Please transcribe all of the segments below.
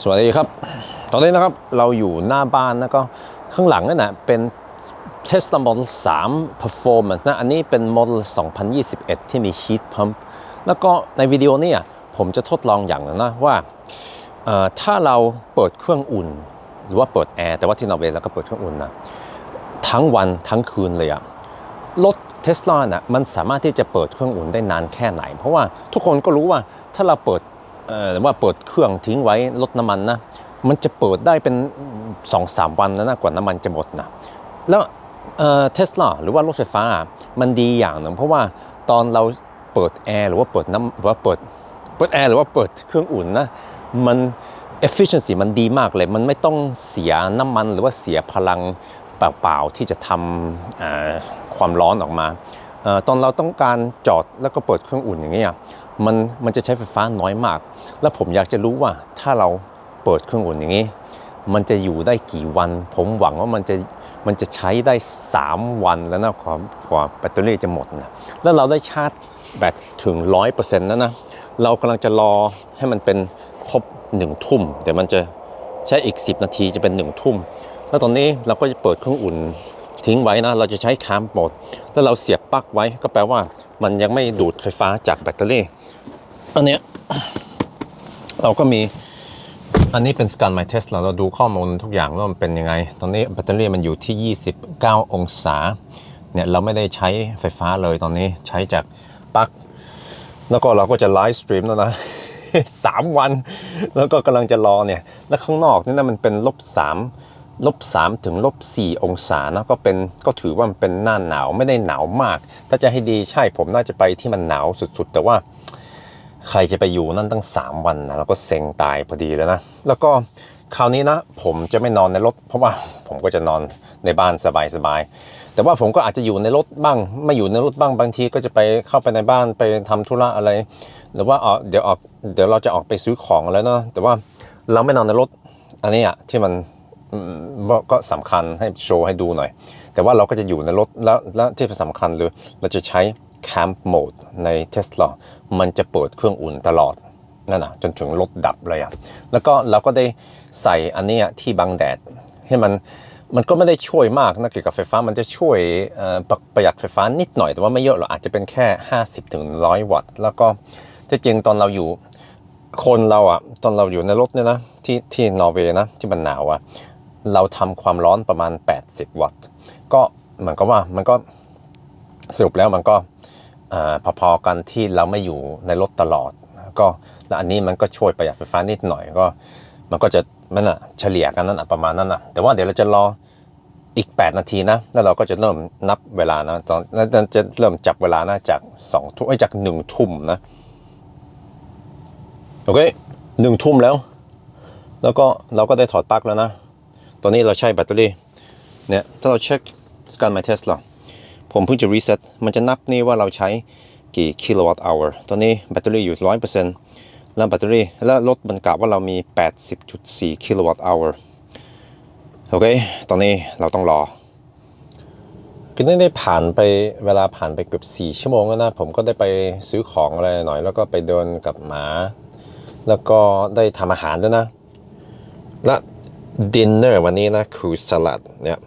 สวัสดีครับ ตอนนี้นะครับเราอยู่หน้าบ้านแล้วก็ข้างหลังนั่นนะเป็น Tesla Model 3 Performance นะอันนี้เป็น Model 2021 ที่มี Heat Pump แล้วก็ในวิดีโอนี้ผมจะทดลองอย่างหนึงนะว่าถ้าเราเปิดเครื่องอุ่น หรือว่าเปิดแอร์แต่ว่าที่นอร์เวย์เราก็เปิดเครื่องอุ่นนะทั้งวันทั้งคืนเลยอะรถเทสลาน่ะมันสามารถที่จะเปิดเครื่องอุ่นได้นานแค่ไหน เพราะว่าทุกคนก็รู้ว่าถ้าเราเปิด หรือว่าเปิดเครื่องทิ้งไว้ลดน้ำมันนะมันจะเปิดได้เป็น2อสามวันนะนะกว่าน้ำมันจะหมดนะแล้วเทสลาหรือว่ารถไฟฟ้ามันดีอย่างหนึ่งเพราะว่าตอนเราเปิดแอร์หรือว่าเปิดน้ำหรือว่าเปิดเปิดแอร์หรือว่าเปิดเครื่องอุ่นนะมัน efficiency มันดีมากเลย มันไม่ต้องเสียน้ำมันหรือว่าเสียพลังเปล่าๆที่จะทำความร้อนออกมาอตอนเราต้องการจอดแล้วก็เปิดเครื่องอุ่นอย่างเงี้ย มันมันจะใช้ไฟฟ้าน้อยมาก แล้วผมอยากจะรู้ว่าถ้าเราเปิดเครื่องอุ่นอย่างนี้ มันจะอยู่ได้กี่วัน ผมหวังว่ามันจะมันจะใช้ได้ 3 วันแล้วนะกว่ากว่าแบตเตอรี่จะหมดนะแล้วเราได้ชาร์จแบตถึง 100%แล้วนะเรากำลังจะรอให้มันเป็นครบ1ทุ่มเดี๋ยวมันจะใช้อีก 10 นาทีจะเป็น 1 ทุ่ม แล้วตอนนี้เราก็จะเปิดเครื่องอุ่นทิ้งไว้นะ เราจะใช้คามโหมด แล้วเราเสียบปลั๊กไว้ก็แปลว่ามันยังไม่ดูดไฟฟ้าจากแบตเตอรี่ อันเนี้ยเราก็มีอันนี้เป็นสการ My Test เราดูข้อมูลทุกอย่างว่ามันเป็นยังไง ตอนนี้แบตเตอรี่มันอยู่ที่ 29 องศาเนี่ยเราไม่ได้ใช้ไฟฟ้าเลยตอนนี้ใช้จากปลั๊กแล้วก็เราก็จะไลฟ์สตรีมแล้วนะสามวัน แล้วก็กำลังจะรอเนี่ย แล้วข้างนอกนี่นะมันเป็นลบสามลบสามถึงลบสี่องศานะก็เป็นก็ถือว่ามันเป็นหน้าหนาวไม่ได้หนาวมาก ถ้าจะให้ดีใช่ผมน่าจะไปที่มันหนาวสุดๆ แต่ว่า ใครจะไปอยู่นั่นตั้ง 3 วันนะแล้วก็เซ็งตายพอดีแล้วนะ แล้วก็คราวนี้นะ ผมจะไม่นอนในรถ เพราะว่าผมก็จะนอนในบ้านสบายๆ แต่ว่าผมก็อาจจะอยู่ในรถบ้าง ไม่อยู่ในรถบ้างบางทีก็จะไปเข้าไปในบ้านไปทำธุระอะไร หรือว่าออเดี๋ยวออกเดี๋ยวเราจะออกไปซื้อของแล้วเนาะแต่ว่าเราไม่นอนในรถอันนี้อะที่มันก็สำคัญให้โชว์ให้ดูหน่อย แต่ว่าเราก็จะอยู่ในรถแล้วแล้วที่สำคัญเลยเราจะใช้ Camp Mode ใน Tesla มันจะเปิดเครื่องอุ่นตลอดนั่นนะจนถึงรถดับเลยอะแล้วก็เราก็ได้ใส่อันนี้ที่บังแดดให้มันมันก็ไม่ได้ช่วยมากนะเกี่ยวกับไฟฟ้ามันจะช่วยประประหยัดไฟฟ้านิดหน่อยแต่ว่าไม่เยอะหรอกอาจจะเป็นแค่ 50ถึง100 วัตต์ แล้วก็ที่จริงตอนเราอยู่คนเราอะตอนเราอยู่ในรถเนี่ยนะที่ที่นอร์เวย์นะที่มันหนาวอะเราทำความร้อนประมาณ 80 วัตต์ ก็เหมือนกับว่ามันก็สรุปแล้วมันก็ พอๆกันที่เราไม่อยู่ในรถตลอด ก็แล้วอันนี้มันก็ช่วยประหยัดไฟฟ้านิดหน่อยก็ มันก็จะมันอะเฉลี่ยกันนั่นอะประมาณนั้นอะแต่ว่าเดี๋ยวเราจะรออีก 8 นาทีนะ แล้วเราก็จะเริ่มนับเวลานะตอนนั้นจะเริ่มจับเวลานะจาก2ทุ่มเอ้จาก1ทุ่มนะโอเคหนึ่งทุ่มแล้ว แล้วก็เราก็ได้ถอดปลั๊กแล้วนะ ตอนนี้เราใช้แบตเตอรี่เนี่ยถ้าเราเช็คสการ My Tesla ผมเพิ่งจะรีเซ็ตมันจะนับนี่ว่าเราใช้กี่กิโลวัตต์ hour ตอนนี้แบตเตอรี่อยู่100%แล้วแบตเตอรี่แล้วรถมันกล่าวว่าเรามี 80.4กิโลวัตต์ hour โมงโอเค ตอนนี้เราต้องรอคือได้ผ่านไปเวลาผ่านไปเกือบ 4 ชั่วโมงแล้วนะ ผมก็ได้ไปซื้อของอะไรหน่อย แล้วก็ไปเดินกับหมา แล้วก็ได้ทำอาหารด้วยนะ และดินเนอร์วันนี้นะคือสลัดเนี่ย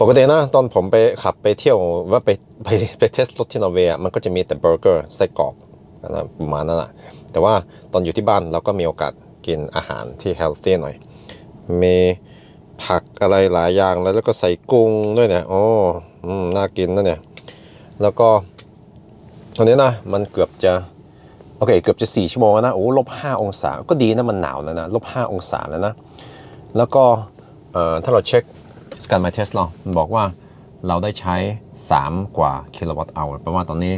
ปกตินะตอนผมไปขับไปเที่ยวว่าไปไปไปเทสรถที่นอร์เวย์อะมันก็จะมีแต่เบอร์เกอร์ไส้กรอกนะประมาณนั้นแหะแต่ว่าตอนอยู่ที่บ้านเราก็มีโอกาสกินอาหารที่เฮลตี้หน่อย มีผักอะไรหลายอย่างแล้วแล้วก็ใส่กุ้งด้วยเนี่ยโอ้อืมน่ากินนะเนี่ย แล้วก็ตอนนี้นะมันเกือบจะโอเคเกือบจะ 4 ชั่วโมงแล้วนะโอ้ลบ5องศาก็ดีนะมันหนาวแล้วนะลบ5องศาแล้วนะ แล้วก็ถ้าเราเช็ค สการ My Test เรามันบอกว่าเราได้ใช้ 3 กว่ากิโลวัตต์ hour แปลว่าตอนนี้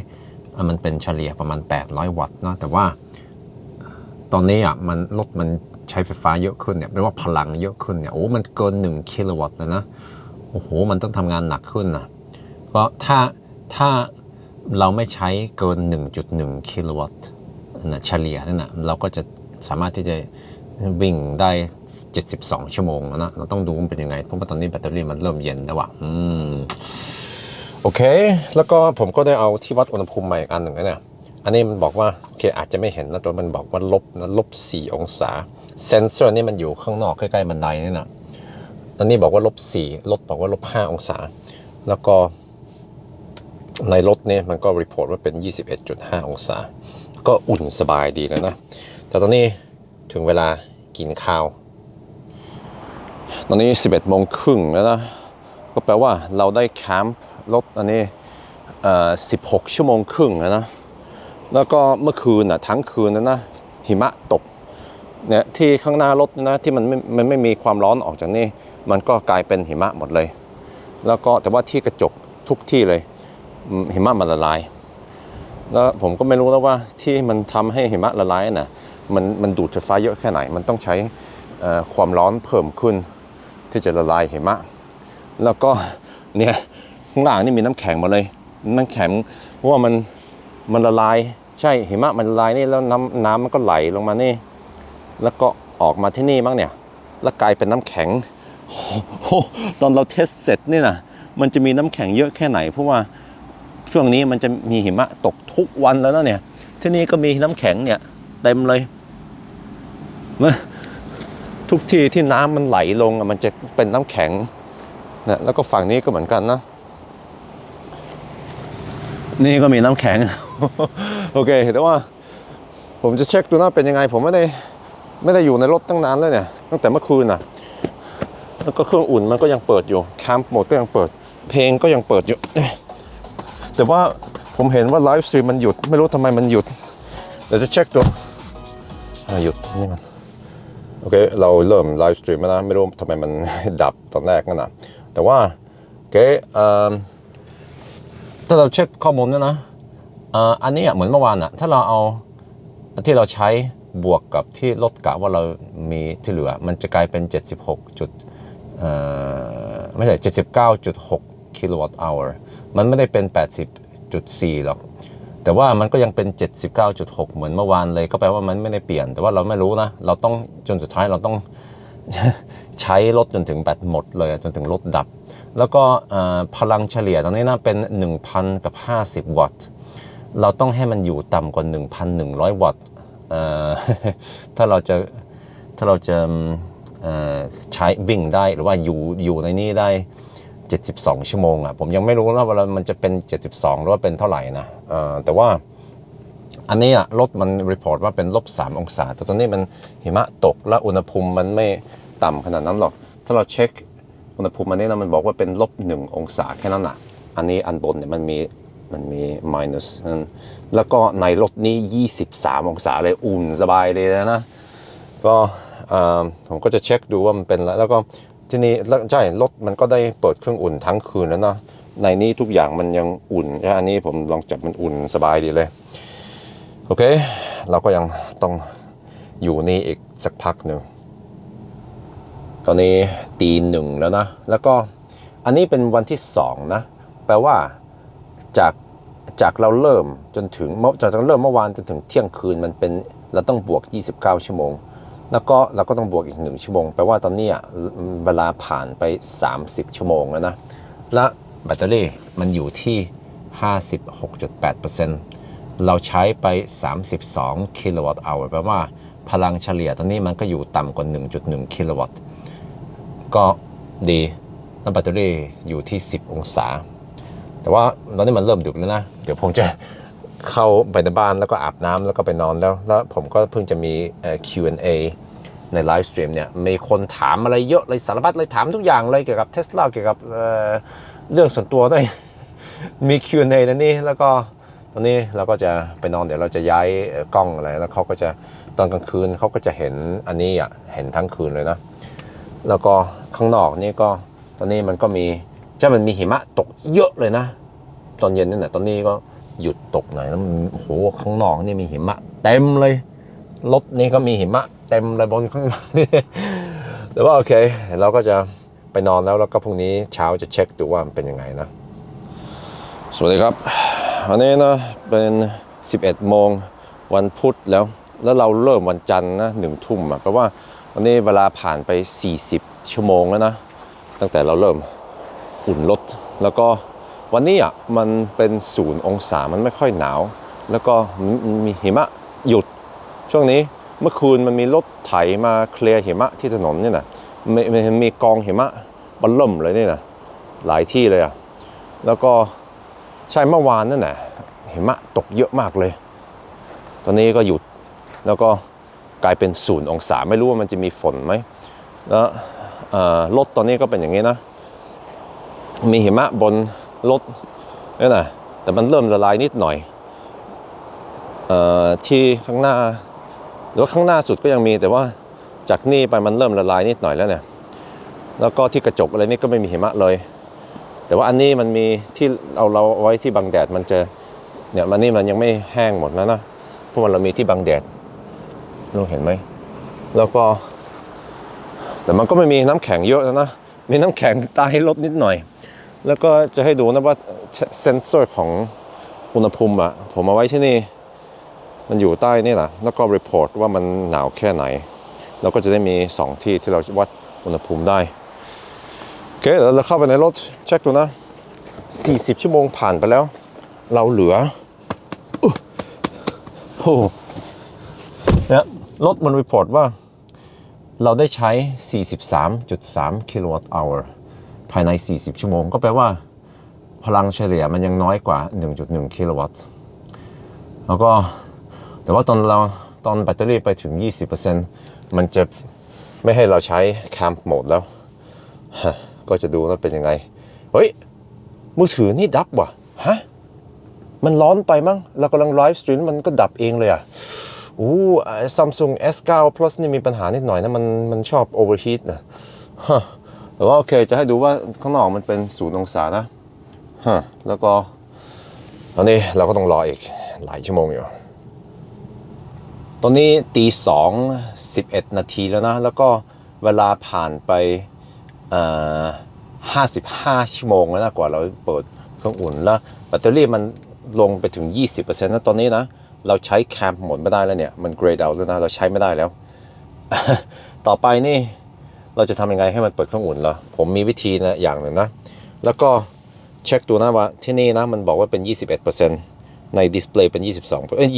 มันเป็นเฉลี่ยประมาณ 800 วัตต์นะแต่ว่าตอนนี้อะมันรถมันใช้ไฟฟ้าเยอะขึ้นเนี่ยแปลว่าพลังเยอะขึ้นเนี่ยโอ้มันเกิน 1 กิโลวัตต์แล้วนะโอ้โหมันต้องทำงานหนักขึ้นนะก็ถ้าถ้าเราไม่ใช้เกิน 1.1 กิโลวัตต์นะเฉลี่ยนั่นนะเราก็จะสามารถที่จะ วิ่งได้ 72 ชั่วโมงแล้วนะ เราต้องดูมันเป็นยังไง เพราะว่าตอนนี้แบตเตอรี่มันเริ่มเย็นแล้วว่ะอืมโอเค แล้วก็ผมก็ได้เอาที่วัดอุณหภูมิใหม่อีกอันหนึ่งนะเนี่ย อันนี้มันบอกว่า โอเคอาจจะไม่เห็นนะแต่มันบอกว่าลบนะลบ 4 องศา เซนเซอร์นี่มันอยู่ข้างนอกใกล้ๆบันไดนี่นะตอนนี้บอกว่าลบ4รถบอกว่าลบ 5 องศา แล้วก็ในรถเนี่ยมันก็รีพอร์ตว่าเป็น 21.5 องศา ก็อุ่นสบายดีแล้วนะ แต่ตอนนี้ถึงเวลา กินข้าว ตอนนี้ 11โมงครึ่งแล้วนะ ก็แปลว่าเราได้แคมป์รถอันนี้16 ชั่วโมงครึ่งแล้วนะ แล้วก็เมื่อคืนน่ะทั้งคืนนะนะหิมะตกเนี่ยที่ข้างหน้ารถนะที่มันไม่มันไม่มีความร้อนออกจากนี่มันก็กลายเป็นหิมะหมดเลย แล้วก็แต่ว่าที่กระจกทุกที่เลยหิมะมันละลาย แล้วผมก็ไม่รู้แล้วว่าที่มันทำให้หิมะละลายน่ะ มันมันดูดไฟฟ้าเยอะแค่ไหน มันต้องใช้ความร้อนเพิ่มขึ้นที่จะละลายหิมะ แล้วก็เนี่ยข้างล่างนี่มีน้ำแข็งมาเลยน้ำแข็งเพราะว่ามันมันละลายใช่หิมะมันละลายนี่แล้วน้ำน้ำมันก็ไหลลงมานี่ แล้วก็ออกมาที่นี่บ้างเนี่ยแล้วกลายเป็นน้ำแข็งโอ้โหตอนเราเทสเสร็จนี่นะมันจะมีน้ำแข็งเยอะแค่ไหน เพราะว่าช่วงนี้มันจะมีหิมะตกทุกวันแล้วนะเนี่ยที่นี่ก็มีน้ำแข็งเนี่ยเต็มเลย ทุกที่ที่น้ำมันไหลลงมันจะเป็นน้ำแข็งนะแล้วก็ฝั่งนี้ก็เหมือนกันนะ นี่ก็มีน้ำแข็ง โอเคแต่ว่า ผมจะเช็คดูนะเป็นยังไง ผมไม่ได้ไม่ได้อยู่ในรถตั้งนานแล้วเนี่ย ตั้งแต่เมื่อคืนน่ะ แล้วก็เครื่องอุ่นมันก็ยังเปิดอยู่แคมป์โหมดก็ยังเปิด เพลงก็ยังเปิดอยู่ แต่ว่าผมเห็นว่าไลฟ์สตรีมมันหยุด ไม่รู้ทำไมมันหยุดเดี๋ยวจะเช็คดูหยุดนี่มัน โอเค เราเริ่มไลฟ์สตรีมแล้วนะ ไม่รู้ทำไมมันดับตอนแรกนั่นนะแต่ว่า โอเคอถ้าเราเช็คข้อมูลนะนะเอ่ออันนี้เหมือนเมื่อวานอะถ้าเราเอาที่เราใช้บวกกับที่ลดกะว่าเรามีที่เหลือ มันจะกลายเป็น 76จุดไม่ใช่ 79.6 กิโลวัตต์อเวอร์มันไม่ได้เป็น 80.4 หรอก แต่ว่ามันก็ยังเป็น 79.6 เหมือนเมื่อวานเลยก็แปลว่ามันไม่ได้เปลี่ยน แต่ว่าเราไม่รู้นะ เราต้องจนสุดท้ายเราต้องใช้รถจนถึงแบตหมดเลยจนถึงรถดับ แล้วก็พลังเฉลี่ยตอนนี้นะเป็น 1,000 กับ 50 วัตต์ เราต้องให้มันอยู่ต่ำกว่า 1,100 วัตต์เอ่อถ้าเราจะถ้าเราจะใช้วิ่งได้หรือว่าอยู่อยู่ในนี้ได้ 72 ชั่วโมงอะผมยังไม่รู้นะว่ามันจะเป็น 72 หรือว่าเป็นเท่าไหร่นะแต่ว่าอันนี้อะรถมันรีพอร์ตว่าเป็นลบ 3 องศา แต่ตอนนี้มันหิมะตกและอุณหภูมิมันไม่ต่ำขนาดนั้นหรอก ถ้าเราเช็คอุณหภูมิอันนี้นะมันบอกว่าเป็นลบ 1 องศาแค่นั้นอะอันนี้อันบนเนี่ยมันมีมันมี minus นั่นแล้วก็ในรถนี้ 23 องศาเลยอุ่นสบายเลยนะ ก็อ่อผมก็จะเช็คดูว่ามันเป็นอะไรแล้วก็ ที่นี่ใช่รถมันก็ได้เปิดเครื่องอุ่นทั้งคืนแล้วเนาะในนี้ทุกอย่างมันยังอุ่นใช่อันนี้ผมลองจับมันอุ่นสบายดีเลย โอเค เราก็ยังต้องอยู่นี่อีกสักพักหนึ่งตอนนี้ตีหนึ่งแล้วนะ แล้วก็อันนี้เป็นวันที่สองนะ แปลว่าจากจากเราเริ่มจนถึงจากเราเริ่มเมื่อวานจนถึงเที่ยงคืนมันเป็นเราต้องบวก 29 ชั่วโมง แล้วก็เราก็ต้องบวกอีกหนึ่งชั่วโมงแปลว่าตอนนี้เวลาผ่านไป 30 ชั่วโมงแล้วนะ และแบตเตอรี่มันอยู่ที่ 56.8%เราใช้ไป 32 กิโลวัตต์อเวอร์แปลว่า พลังเฉลี่ยตอนนี้มันก็อยู่ต่ำกว่า 1.1 กิโลวัตต์ ก็ดีแล้วแบตเตอรี่อยู่ที่ 10 องศา แต่ว่าตอนนี้มันเริ่มดึกแล้วนะ เดี๋ยวผมจะ เข้าไปในบ้านแล้วก็อาบน้ำแล้วก็ไปนอนแล้ว แล้วผมก็เพิ่งจะมี Q&A ในไลฟ์สตรีมเนี่ยมีคนถามอะไรเยอะเลยสารพัดเลยถามทุกอย่างเลยเกี่ยวกับเทสลาเกี่ยวกับเเรื่องส่วนตัวด้วย มี Q&A ในนี้แล้วก็ตอนนี้เราก็จะไปนอนเดี๋ยวเราจะย้ายกล้องอะไรแล้วเขาก็จะตอนกลางคืนเขาก็จะเห็นอันนี้อะเห็นทั้งคืนเลยนะ แล้วก็ข้างนอกนี่ก็ตอนนี้มันก็มีจะมันมีหิมะตกเยอะเลยนะ ตอนเย็นนี่แหละตอนนี้ก็ หยุดตกหน่อยแล้วโอ้โหข้างนอกนี่มีหิมะ เต็มเลยรถนี่ก็มีหิมะ เต็มเลยบนข้างหน้านี่แต่ว่าโอเคเราก็จะไปนอนแล้วแล้วก็พรุ่งนี้เช้าจะเช็คดูว่ามันเป็นยังไงนะ สวัสดีครับวันนี้นะเป็น 11 โมงวันพุธแล้ว แล้วเราเริ่มวันจันทร์นะหนึ่งทุ่มอะแปลว่าวันนี้เวลาผ่านไป 40 ชั่วโมงแล้วนะ ตั้งแต่เราเริ่มอุ่นรถแล้วก็ วันนี้อะมันเป็นศูนย์องศามันไม่ค่อยหนาว แล้วก็มีหิมะหยุด ช่วงนี้เมื่อคืนมันมีรถไถมาเคลียร์หิมะที่ถนนเนี่ยนะมีมีมีกองหิมะบนล่มเลยนี่นะหลายที่เลยอะแล้วก็ใช่เมื่อวานนั่นแหละหิมะตกเยอะมากเลย ตอนนี้ก็หยุดแล้วก็กลายเป็นศูนย์องศาไม่รู้ว่ามันจะมีฝนไหมแล้วรถตอนนี้ก็เป็นอย่างนี้นะ มีหิมะบน รถนี่นะแต่มันเริ่มละลายนิดหน่อยเออที่ข้างหน้า หรือว่าข้างหน้าสุดก็ยังมีแต่ว่าจากนี่ไปมันเริ่มละลายนิดหน่อยแล้วเนี่ยแล้วก็ที่กระจกอะไรนี่ก็ไม่มีหิมะเลย แต่ว่าอันนี้มันมีที่เอาเราไว้ที่บังแดดมันจะเนี่ยมันนี่มันยังไม่แห้งหมดนะนะเพราะว่าเรามีที่บังแดดเราเห็นไหมแล้วก็ แต่มันก็ไม่มีน้ำแข็งเยอะนะนะมีน้ำแข็งใต้รถนิดหน่อย แล้วก็จะให้ดูนะว่าเซนเซอร์ของอุณหภูมิอะผมเอาไว้ที่นี่ มันอยู่ใต้นี่แหละแล้วก็รีพอร์ตว่ามันหนาวแค่ไหน เราก็จะได้มี 2 ที่ที่เราวัดอุณหภูมิได้ โอเคเดี๋ยวเราเข้าไปในรถเช็คดูนะ 40 ชั่วโมงผ่านไปแล้ว เราเหลือโอ้โหเนี่ยรถมันรีพอร์ตว่า เราได้ใช้ 43.3 กิโลวัตต์อร์ ภายใน 40 ชั่วโมง ก็แปลว่าพลังเฉลี่ยมันยังน้อยกว่า 1.1 กิโลวัตต์ แล้วก็แต่ว่าตอนเราตอนแบตเตอรี่ไปถึง 20%มันจะไม่ให้เราใช้แคมป์โหมดแล้ว ก็จะดูว่าเป็นยังไง เฮ้ย มือถือนี่ดับว่ะ ฮะ มันร้อนไปมั้งเรากำลังไลฟ์สตรีมมันก็ดับเองเลยอะอู้ซัมซุง S9 Plus นี่มีปัญหานิดหน่อยนะ มันมันชอบโอเวอร์ฮีทนะฮะ แต่ว่าโอเคจะให้ดูว่าข้างนอกมันเป็นศูนย์องศานะฮะแล้วก็ตอนนี้เราก็ต้องรออีกหลายชั่วโมงอยู่ ตอนนี้ตีสองสิบเอ็ดนาทีแล้วนะ แล้วก็เวลาผ่านไปห้าสิบห้าชั่วโมงแล้วนะกว่าเราเปิดเครื่องอุ่นแล้วแบตเตอรี่มันลงไปถึง 20%นะตอนนี้นะ เราใช้แคมป์หมดไม่ได้แล้วเนี่ย มันเกรดเอาแล้วนะ เราใช้ไม่ได้แล้ว ต่อไปนี่ เราจะทำยังไงให้มันเปิดเครื่องอุ่นล่ะผมมีวิธีนะอย่างหนึ่งนะ แล้วก็เช็คดูนะว่าที่นี่นะมันบอกว่าเป็น 21%ในดิสเพลย์เป็น 22เอ้ย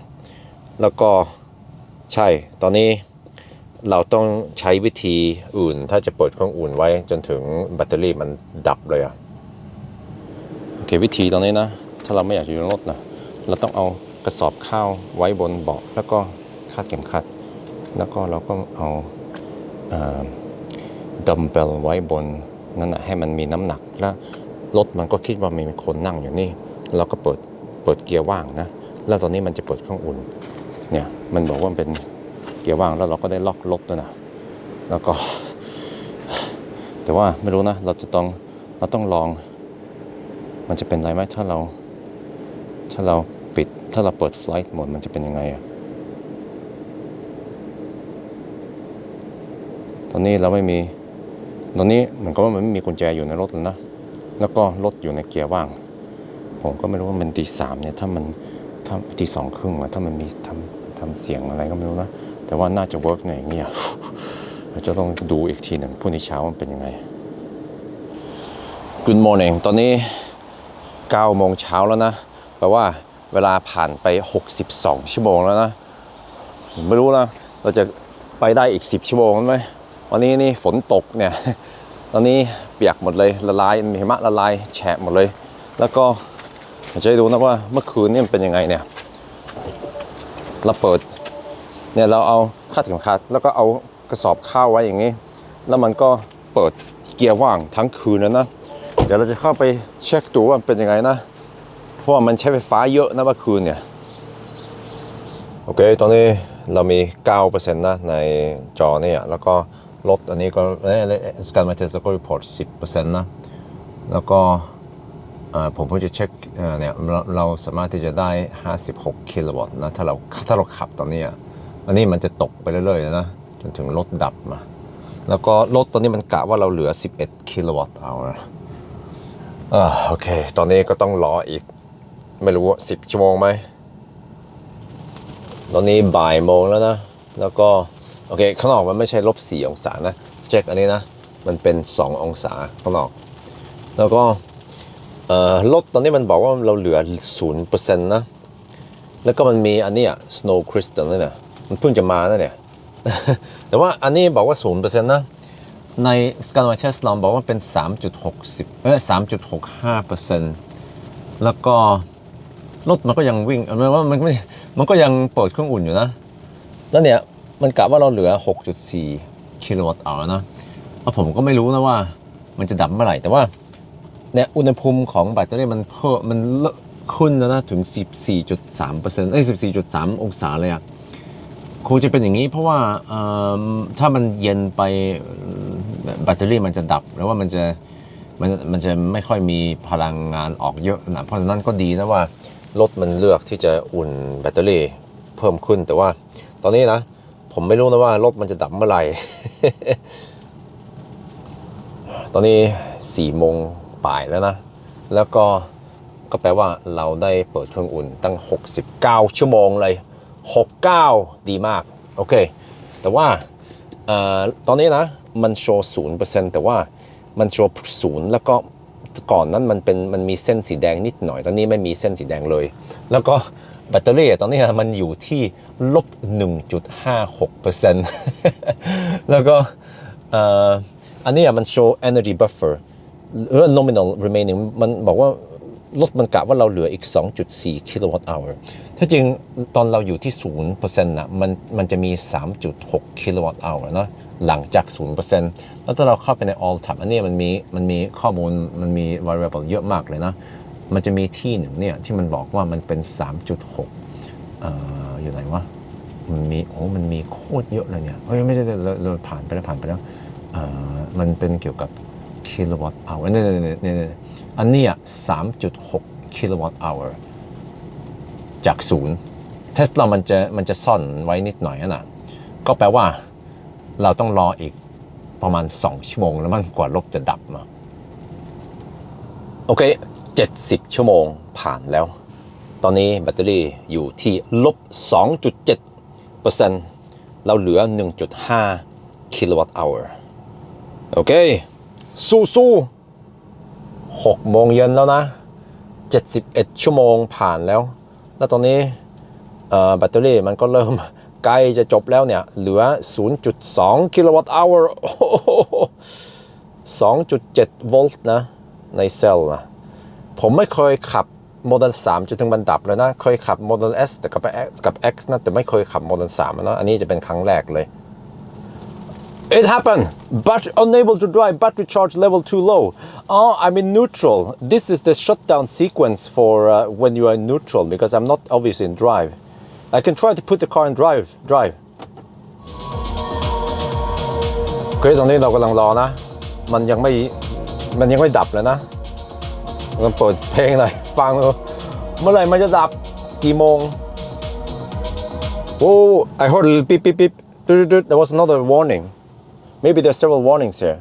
20%แล้วก็ใช่ตอนนี้เราต้องใช้วิธีอื่น ถ้าจะเปิดเครื่องอุ่นไว้จนถึงแบตเตอรี่มันดับเลยอะโอเควิธีตอนนี้นะ ถ้าเราไม่อยากอยู่ในรถนะเราต้องเอากระสอบข้าวไว้บนเบาะแล้วก็คาดเข็มขัด แล้วก็เราก็เอา ดัมเบลไว้บนนั่นนะให้มันมีน้ำหนัก แล้วรถมันก็คิดว่ามีคนนั่งอยู่นี่ เราก็เปิดเปิดเกียร์ว่างนะ แล้วตอนนี้มันจะเปิดเครื่องอุ่น เนี่ยมันบอกว่ามันเป็นเกียร์ว่างแล้วเราก็ได้ล็อกรถด้วยนะ แล้วก็ แต่ว่าไม่รู้นะ เราจะต้องเราต้องลอง มันจะเป็นไรไหมถ้าเรา ถ้าเราปิดถ้าเราเปิดไฟล์โหมดมันจะเป็นยังไงอะ ตอนนี้เราไม่มี ตอนนี้เหมือนกับว่ามันไม่มีกุญแจอยู่ในรถแล้วนะ แล้วก็รถอยู่ในเกียร์ว่าง ผมก็ไม่รู้ว่ามันตีสามเนี่ยถ้ามันถ้าตีสองครึ่งอะถ้ามันมีทำทำเสียงอะไรก็ไม่รู้นะ แต่ว่าน่าจะเวิร์กในอย่างเงี้ยเราจะต้องดูอีกทีหนึ่งพรุ่งนี้เช้ามันเป็นยังไง Good morning ตอนนี้9โมงเช้าแล้วนะแปลว่าเวลาผ่านไป 62 ชั่วโมงแล้วนะ ผมไม่รู้นะ เราจะไปได้อีก 10 ชั่วโมงไหม วันนี้นี่ฝนตกเนี่ยตอนนี้เปียกหมดเลยละลายมีหิมะละลายแฉะหมดเลย แล้วก็จะให้ดูนะว่าเมื่อคืนนี่มันเป็นยังไงเนี่ยเราเปิดเนี่ยเราเอาคาดเข็มขัดแล้วก็เอากระสอบข้าวไว้อย่างนี้ แล้วมันก็เปิดเกียร์ว่างทั้งคืนแล้วนะ เดี๋ยวเราจะเข้าไปเช็คดูว่ามันเป็นยังไงนะ เพราะว่ามันใช้ไฟฟ้าเยอะนะเมื่อคืนเนี่ย โอเค ตอนนี้เรามี 9%นะในจอเนี่ยแล้วก็ ลดอันนี้ก็สการมาเทสก็รีพอร์ต10%นะ แล้วก็ผมเพิ่งจะเช็คเเนี่ยเราเราสามารถที่จะได้ 56 กิโลวัตต์นะ ถ้าเราถ้าเราขับตอนนี้อันนี้มันจะตกไปเรื่อยๆนะ จนถึงรถดับมา แล้วก็รถตอนนี้มันกะว่าเราเหลือ 11 กิโลวัตต์เอาอ่าโอเค ตอนนี้ก็ต้องรออีก ไม่รู้ว่า 10 ชั่วโมงไหม ตอนนี้บ่ายโมงแล้วนะ แล้วก็ โอเคข้างนอกมันไม่ใช่ลบ4องศานะเช็คอันนี้นะมันเป็น 2 องศาข้างนอก แล้วก็รถตอนนี้มันบอกว่าเราเหลือ 0%นะ แล้วก็มันมีอันนี้ย snow crystal นี่นี่ยมันเพิ่งจะมานะเนี่ย แต่ว่าอันนี้บอกว่าศูนย์เปอร์เซ็นต์นะ ในสกา y เทสลองบอกว่าเป็น 3.60เอ้ย3.65เปอร์เซ็นต์แล้วก็รถมันก็ยังวิ่งหมายว่ามันไม่มันก็ยังเปิดเครื่องอุ่นอยู่นะ แล้วเนี่ย มันกะว่าเราเหลือ 6.4 กิโลวัตต์อนะแล้วผมก็ไม่รู้นะว่ามันจะดับเมื่อไหร่ แต่ว่าเนี่ยอุณหภูมิของแบตเตอรี่มันเพิ่มมันเลอขึ้นแล้วนะ ถึง 14.3เปอร์เซ็นต์เอ้ย14.3 องศาเลยอะคงจะเป็นอย่างนี้เพราะว่าถ้ามันเย็นไปแบตเตอรี่มันจะดับ แล้วว่ามันจะมันมันจะไม่ค่อยมีพลังงานออกเยอะนะเพราะฉะนั้นก็ดีนะว่ารถมันเลือกที่จะอุ่นแบตเตอรี่เพิ่มขึ้นแต่ว่าตอนนี้นะ ผมไม่รู้นะว่ารถมันจะดับเมื่อไหร่ ตอนนี้4โมงป่ายแล้วนะ แล้วก็ก็แปลว่าเราได้เปิดเครื่องอุ่นตั้ง 69 ชั่วโมงเลย 69 ดีมาก โอเค แต่ว่าออตอนนี้นะ มันโชว์0%แต่ว่ามันโชว์ศูนย์แล้วก็ก่อนนั้นมันเป็นมันมีเส้นสีแดงนิดหน่อย ตอนนี้ไม่มีเส้นสีแดงเลย แล้วก็แบตเตอรี่ตอนนี้มันอยู่ที่ ลบ 1.56%แล้วก็อันนี้อะมันโชว์ energy buffer หรือ nominal remaining มันบอกว่ารถมันกะว่าเราเหลืออีก 2.4 กิโลวัตต์ hour ถ้าจริงตอนเราอยู่ที่ 0%นะมันมันจะมี 3.6 กิโลวัตต์ hour นะหลังจาก 0%แล้วถ้าเราเข้าไปใน all tab อันนี้มันมีมันมีข้อมูลมันมี variable เยอะมากเลยนะ มันจะมีที่หนึ่งเนี่ยที่มันบอกว่ามันเป็น 3.6 อออยู่ไหนวะมันมีโอ้มันมีโคตรเยอะเลยเนี่ยเอ้ยไม่ใช่เราเราผ่านไปแล้วผ่านไปแล้วมันเป็นเกี่ยวกับกิโลวัตต์อเวอร์เนี่ยเนี่ยเนี่ยเนี่ยอันเนี้ย3.6กิโลวัตต์อเวอร์จากศูนย์เทสลามันจะมันจะซ่อนไว้นิดหน่อยนะก็แปลว่าเราต้องรออีกประมาณ 2 ชั่วโมงแล้วมันกว่าลบจะดับมา โอเค 70 ชั่วโมงผ่านแล้ว ตอนนี้แบตเตอรี่อยู่ที่ลบ 2.7%เราเหลือ 1.5 กิโลวัตต์อเวอร์โอเค สู้สู้6โมงเย็นแล้วนะ 71 ชั่วโมงผ่านแล้ว แล้วตอนนี้แบตเตอรี่มันก็เริ่มใกล้จะจบแล้วเนี่ย เหลือ 0.2 กิโลวัตต์อเวโอ้โห2.7 โวลต์นะ ในเซลล์นะ ผมไม่เคยขับ Model 3จนถึงมันดับเลยนะ เคยขับ Model S แต่กับ X กับ X นะแต่ไม่เคยขับ Model 3นะอันนี้จะเป็นครั้งแรกเลย It happened but unable to drive battery charge level too low oh I'm in neutral this is the shutdown sequence for uh, when you are in neutral because I'm not obviously in drive I can try to put the car in drive drive โอเคตอนนี้เรากำลังรอนะ มันยังไม่ มันยังไม่ดับเลยนะ มันเปิดเพลงหน่อยฟังดูเมื่อไหร่มันจะดับกี่โมง Oh I heard a little beep beep beep Dut-dut-dut. there was another warning maybe there's several warnings here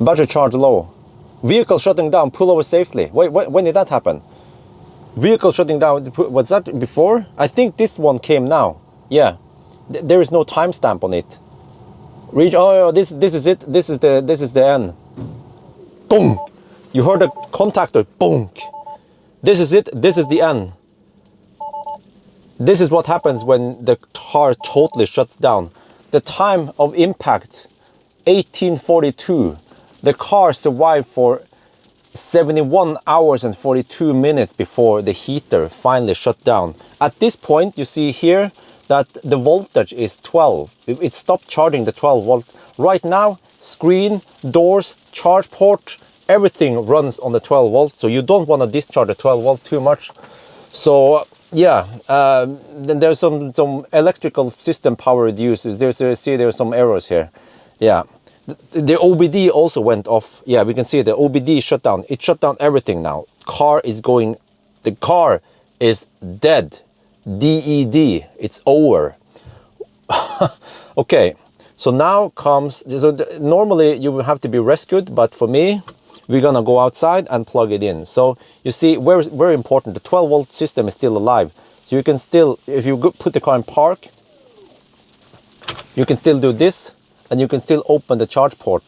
battery charge low vehicle shutting down pull over safely wait, wait when did that happen vehicle shutting down was that before I think this one came now yeah Th- there is no timestamp on it reach oh this this is it this is the this is the end boom you heard the contactor boom this is it this is the end this is what happens when the car totally shuts down the time of impact 1842 the car survived for 71 hours and 42 minutes before the heater finally shut down. At this point, you see here that the voltage is 12. It it stopped charging the 12 volt. Right now, screen, doors, charge port, everything runs on the 12 volt. So you don't want to discharge the 12 volt too much. So yeah, um, then there's some some electrical system power reduced. There's uh, see there's some errors here. Yeah. The, the OBD also went off. Yeah, we can see the OBD shut down. It shut down everything now. Car is going. The car is dead. DED. It's over. okay. So now comes. So normally you will have to be rescued, but for me, we're gonna go outside and plug it in. So you see, very very important. The 12 volt system is still alive. So you can still, if you put the car in park, you can still do this, and you can still open the charge port.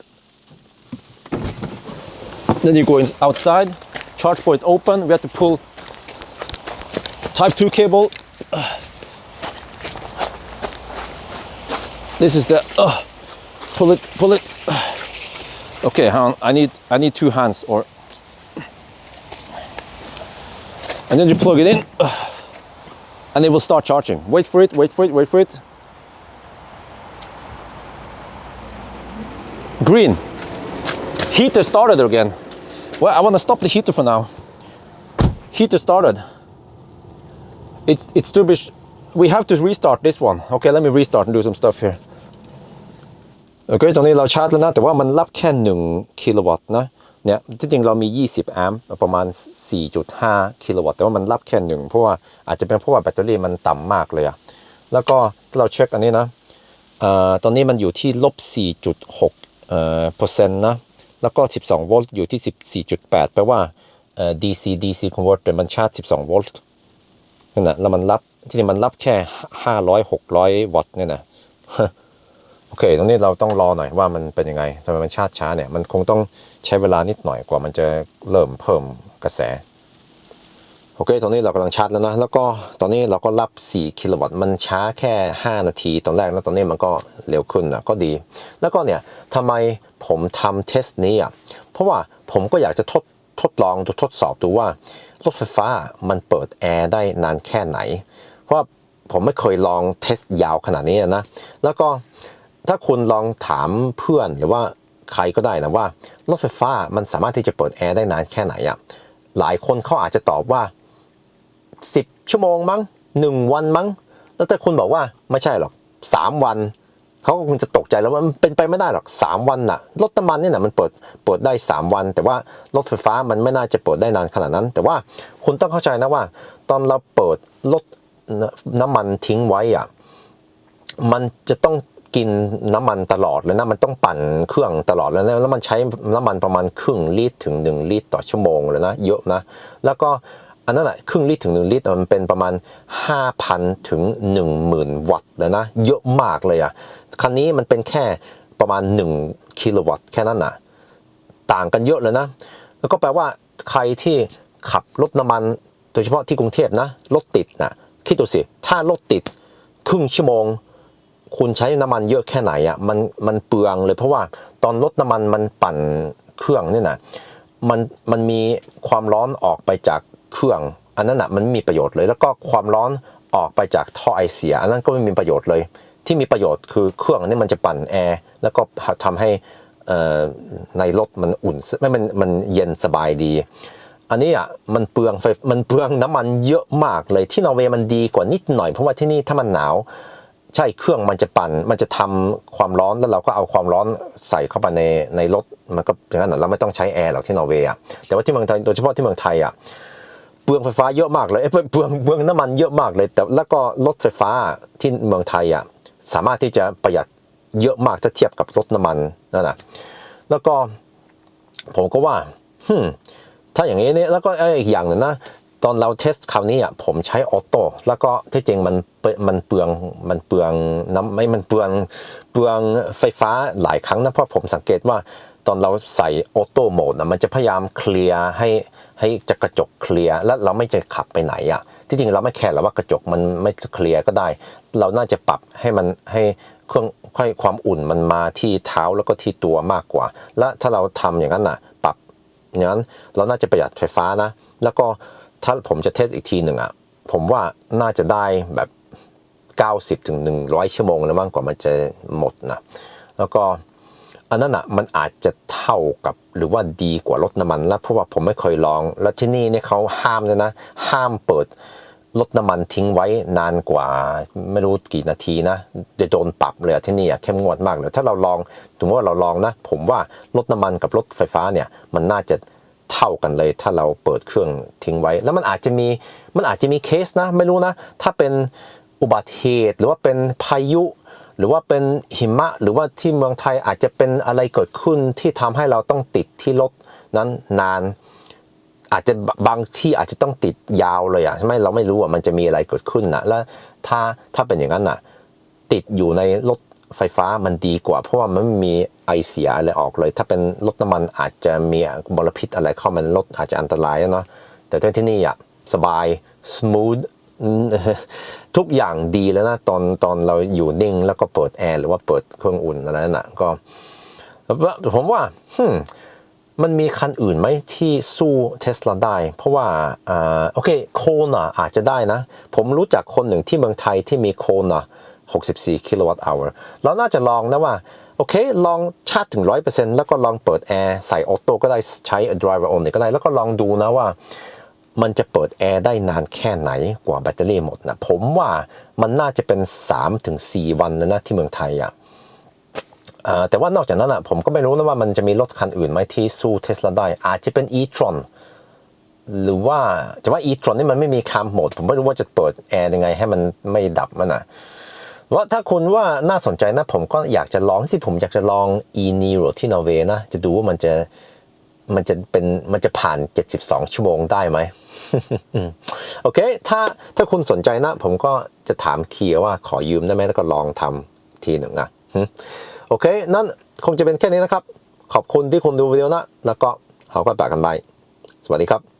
Then you go in, outside, charge port open. We have to pull Type 2 cable. This is the uh, pull it, pull it. Okay. I need I need two hands or and then you plug it in and it will start charging. Wait for it, wait for it, wait for it. Green. Heater started again. Well, I want to stop the heater for now. Heater started. It's it's too big. We have to restart this one. Okay, let me restart and do some stuff here. โอเคตอนนี้เราชาร์จแล้วนะ แต่ว่ามันรับแค่ 1 กิโลวัตต์นะเนี่ยที่จริงเรามี 20 แอมป์ประมาณ 4.5 กิโลวัตต์แต่ว่ามันรับแค่หนึ่งเพราะว่าอาจจะเป็นเพราะว่าแบตเตอรี่มันต่ำมากเลยอะแล้วก็เราเช็คอันนี้นะเอ่อตอนนี้มันอยู่ที่ลบ 4.6เอ่อเปอร์เซ็นต์นะแล้วก็ 12 โวลต์อยู่ที่ 14.8 แปลว่าเอ่อ DC DC converter มันชาร์จ 12 โวลต์นั่นนะแล้วมันรับที่จริงมันรับแค่ 500 600 วัตต์เนี่ยนะ โอเค ตรงนี้เราต้องรอหน่อยว่ามันเป็นยังไงทำไมมันชาร์จช้าเนี่ย มันคงต้องใช้เวลานิดหน่อยกว่ามันจะเริ่มเพิ่มกระแส โอเค ตอนนี้เรากำลังชาร์จแล้วนะ แล้วก็ตอนนี้เราก็รับ 4 กิโลวัตต์ มันช้าแค่ 5 นาที ตอนแรกแล้วตอนนี้มันก็เร็วขึ้นนะก็ดี แล้วก็เนี่ยทำไมผมทำเทสนี้อะ เพราะว่าผมก็อยากจะทดทดลองดูทดสอบดูว่ารถไฟฟ้ามันเปิดแอร์ได้นานแค่ไหน เพราะผมไม่เคยลองเทสยาวขนาดนี้นะ แล้วก็ ถ้าคุณลองถามเพื่อนหรือว่าใครก็ได้นะว่ารถไฟฟ้ามันสามารถที่จะเปิดแอร์ได้นานแค่ไหนอะหลายคนเขาอาจจะตอบว่า 10 ชั่วโมงมั้งหนึ่งวันมั้ง แล้วแต่คุณบอกว่าไม่ใช่หรอก 3 วันเขาก็คงจะตกใจแล้วว่ามันเป็นไปไม่ได้หรอก 3 วันน่ะรถน้ำมันเนี่ยนะมันเปิดเปิดได้ 3 วัน แต่ว่ารถไฟฟ้ามันไม่น่าจะเปิดได้นานขนาดนั้น แต่ว่าคุณต้องเข้าใจนะว่า ตอนเราเปิดรถน้ำมันทิ้งไว้อะมันจะต้อง กินน้ำมันตลอดเลยนะมันต้องปั่นเครื่องตลอดเลยนะแล้วมันใช้น้ำมันประมาณครึ่งลิตรถึง 1 ลิตรต่อชั่วโมงเลยนะเยอะนะแล้วก็อันนั้นแหะครึ่งลิตรถึง 1 ลิตรมันเป็นประมาณ 5,000 ถึง 10,000 วัตต์เลยนะเยอะมากเลยอะคันนี้มันเป็นแค่ประมาณ 1 กิโลวัตต์แค่นั้นนะต่างกันเยอะเลยนะ แล้วก็แปลว่าใครที่ขับรถน้ำมันโดยเฉพาะที่กรุงเทพนะรถติดนะคิดดูสิถ้ารถติดครึ่งชั่วโมง คุณใช้น้ำมันเยอะแค่ไหนอะมันมันเปลืองเลย เพราะว่าตอนรถน้ำมันมันปั่นเครื่องเนี่ยนะมันมันมีความร้อนออกไปจากเครื่อง อันนั้นอะมันมีประโยชน์เลย แล้วก็ความร้อนออกไปจากท่อไอเสีย อันนั้นก็ไม่มีประโยชน์เลย ที่มีประโยชน์คือเครื่องนี่มันจะปั่นแอร์แล้วก็ทำให้ในรถมันอุ่นไม่มันมันเย็นสบายดี อันนี้อะมันเปลืองไฟมันเปลืองน้ำมันเยอะมากเลยที่นอร์เวย์มันดีกว่านิดหน่อยเพราะว่าที่นี่ถ้ามันหนาว ใช่เครื่องมันจะปั่นมันจะทำความร้อนแล้วเราก็เอาความร้อนใส่เข้าไปในในรถมันก็อย่างนั้นเราไม่ต้องใช้แอร์หรอกที่นอร์เวย์อะแต่ว่าที่เมืองไทยโดยเฉพาะที่เมืองไทยอะเปลืองไฟฟ้าเยอะมากเลยเปลืองเปลืองน้ำมันเยอะมากเลย แต่แล้วก็รถไฟฟ้าที่เมืองไทยอะสามารถที่จะประหยัดเยอะมากถ้าเทียบกับรถน้ำมันนั่นนะแล้วก็ผมก็ว่าถ้าอย่างนี้เนี่ยแล้วก็อีกอย่างหนึ่งนะ ตอนเราเทสคราวนี้อะผมใช้ออโต้แล้วก็ที่จริงมันเปมันเปลืองมันเปลืองน้ำไม่มันเปลืองเปลืองไฟฟ้าหลายครั้งนะเพราะผมสังเกตว่าตอนเราใส่ออโต้โหมดนะมันจะพยายามเคลียร์ให้ให้จะกระจกเคลียร์แล้วเราไม่จะขับไปไหนอะที่จริงเราไม่แคร์หรอกว่ากระจกมันไม่เคลียร์ก็ได้ เราน่าจะปรับให้มันให้เครื่องให้ความอุ่นมันมาที่เท้าแล้วก็ที่ตัวมากกว่า และถ้าเราทำอย่างนั้นน่ะ ปรับอย่างนั้นเราน่าจะประหยัดไฟฟ้านะ แล้วก็ ถ้าผมจะเทสอีกทีหนึ่งอะผมว่าน่าจะได้แบบ 90ถึง100 ชั่วโมงแล้วมั้งกว่ามันจะหมดนะ แล้วก็อันนั้นอะมันอาจจะเท่ากับหรือว่าดีกว่ารถน้ำมันแล้วเพราะว่าผมไม่เคยลอง แล้วที่นี่เนี่ยเขาห้ามเลยนะ ห้ามเปิดรถน้ำมันทิ้งไว้นานกว่าไม่รู้กี่นาทีนะจะโดนปรับเลยที่นี่อะเข้มงวดมากเลยถ้าเราลองถึงว่าเราลองนะ ผมว่ารถน้ำมันกับรถไฟฟ้าเนี่ยมันน่าจะ เท่ากันเลย ถ้าเราเปิดเครื่องทิ้งไว้ แล้วมันอาจจะมีมันอาจจะมีเคสนะ ไม่รู้นะ ถ้าเป็นอุบัติเหตุหรือว่าเป็นพายุ หรือว่าเป็นหิมะ หรือว่าที่เมืองไทยอาจจะเป็นอะไรเกิดขึ้นที่ทำให้เราต้องติดที่รถนั้นนาน อาจจะบางที่อาจจะต้องติดยาวเลยอะใช่ไหมเราไม่รู้ว่ามันจะมีอะไรเกิดขึ้นนะแล้วถ้าถ้าเป็นอย่างนั้นอะติดอยู่ในรถ ไฟฟ้ามันดีกว่า เพราะว่ามันไม่มีไอเสียอะไรออกเลย ถ้าเป็นรถน้ำมันอาจจะมีมลพิษอะไรเข้ามันรถอาจจะอันตรายเนาะแต่ที่นี่อะสบาย smooth ทุกอย่างดีแล้วนะตอนตอนเราอยู่นิ่ง แล้วก็เปิดแอร์หรือว่าเปิดเครื่องอุ่นอะไรนั่นนะก็ผมว่าฮึมันมีคันอื่นไหมที่สู้เทสลาได้ เพราะว่าอ่าโอเคโคนาอาจจะได้นะ ผมรู้จักคนหนึ่งที่เมืองไทยที่มีโคนา 64 กิโลวัตต์ชั่วโมงเราน่าจะลองนะว่าโอเค ลองชาร์จถึง 100%แล้วก็ลองเปิดแอร์ใส่ออโต้ก็ได้ใช้ driver only ก็ได้ แล้วก็ลองดูนะว่า มันจะเปิดแอร์ได้นานแค่ไหนกว่าแบตเตอรี่หมดนะผมว่ามันน่าจะเป็น 3-4 วันแล้วนะที่เมืองไทยอะอ่าแต่ว่านอกจากนั้นอะผมก็ไม่รู้นะว่ามันจะมีรถคันอื่นไหมที่สู้เทสลาได้ อาจจะเป็น e-tron หรือว่าจะว่า e-tron นี่มันไม่มีคามโหมด ผมไม่รู้ว่าจะเปิดแอร์ยังไงให้มันไม่ดับมันนะ ว่าถ้าคุณว่าน่าสนใจนะผมก็อยากจะลองที่ผมอยากจะลอง e-niro ที่นอร์เวย์นะ จะดูว่ามันจะมันจะเป็นมันจะผ่าน 72 ชั่วโมงได้ไหมโอเค ถ้าถ้าคุณสนใจนะ ผมก็จะถามเคียว่าขอยืมได้ไหมแล้วก็ลองทำทีหนึ่งนะโอเค นั่นคงจะเป็นแค่นี้นะครับ ขอบคุณที่คุณดูวิดีโอนะ แล้วก็เขาก็ปากกันไปสวัสดีครับ